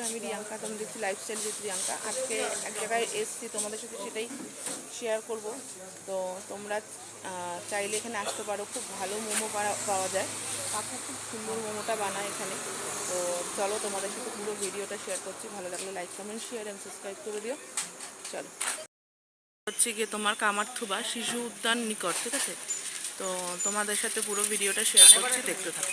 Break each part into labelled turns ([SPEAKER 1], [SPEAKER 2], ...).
[SPEAKER 1] আমি রিয়াঙ্কা তোমরা দেখছি লাইফস্টাইল উইথ রিয়াঙ্কা, আজকে এক জায়গায় এসছি, তোমাদের সাথে সেটাই শেয়ার করব। তো তোমরা চাইলে এখানে আসতে পারো, খুব ভালো মোমো পাওয়া- যায়। কাকু খুব সুন্দর মোমোটা বানায় এখানে। তো চলো তোমাদের সাথে পুরো ভিডিওটা শেয়ার করছি। ভালো লাগলে like comment share and subscribe করে দিও। চলো। হচ্ছে গিয়ে তোমার কামারথুবা শিশু উদ্যান নিকট, ঠিক আছে? তো তোমাদের সাথে পুরো ভিডিওটা শেয়ার করছি, দেখতে থাকো।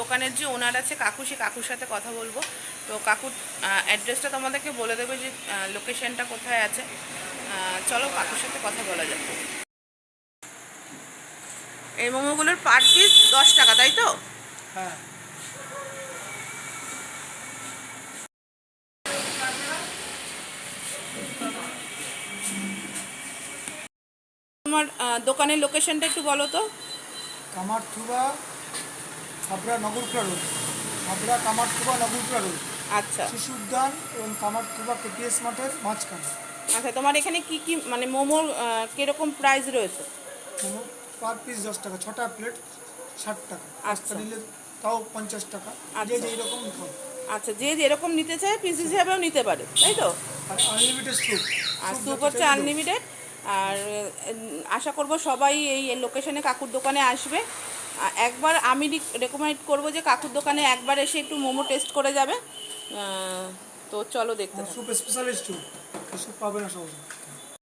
[SPEAKER 1] দোকানের যে ওনার আছে কাকু সে কাকুর সাথে কথা বলব। তো কাকুর অ্যাড্রেসটা তোমাদেরকে বলে দেবে যে লোকেশনটা কোথায় আছে। চলো কাকুর সাথে কথা বলা যাক। এই মোমোগুলোর পার পিস দশ টাকা তাই তো?
[SPEAKER 2] হ্যাঁ।
[SPEAKER 1] তোমার দোকানের লোকেশনটা একটু বলো তো।
[SPEAKER 2] Kamarthuba Habra Nagarpura road Habra Kamarthuba Nagarpura road.
[SPEAKER 1] আচ্ছা।
[SPEAKER 2] শিশু উদ্যান এবং কামারথুবা কেপিএস মাঠের মাঝখানে।
[SPEAKER 1] আচ্ছা তোমার এখানে কি কি মানে মোমোর কীরকম প্রাইস রয়েছে?
[SPEAKER 2] মোমো পার পিস দশ টাকা ছটা প্লেট ষাট টাকা।
[SPEAKER 1] আচ্ছা।
[SPEAKER 2] নিলে তাও পঞ্চাশ টাকা। যে
[SPEAKER 1] আচ্ছা।
[SPEAKER 2] যেই রকম
[SPEAKER 1] আচ্ছা যে যেরকম নিতে চায় পিস হিসাবেও নিতে পারে তাই তো?
[SPEAKER 2] আর আনলিমিটেড স্যুপ
[SPEAKER 1] আর স্যুপ হচ্ছে আনলিমিটেড আর আশা করব সবাই এই লোকেশনে কাকুর দোকানে আসবে। একবার আমি রেকমেন্ড করব যে কাকুর দোকানে একবার এসে একটু মোমো টেস্ট করে যাবে। তো চলো দেখতে।
[SPEAKER 2] স্পেশালিস্ট পাবে না সহজে।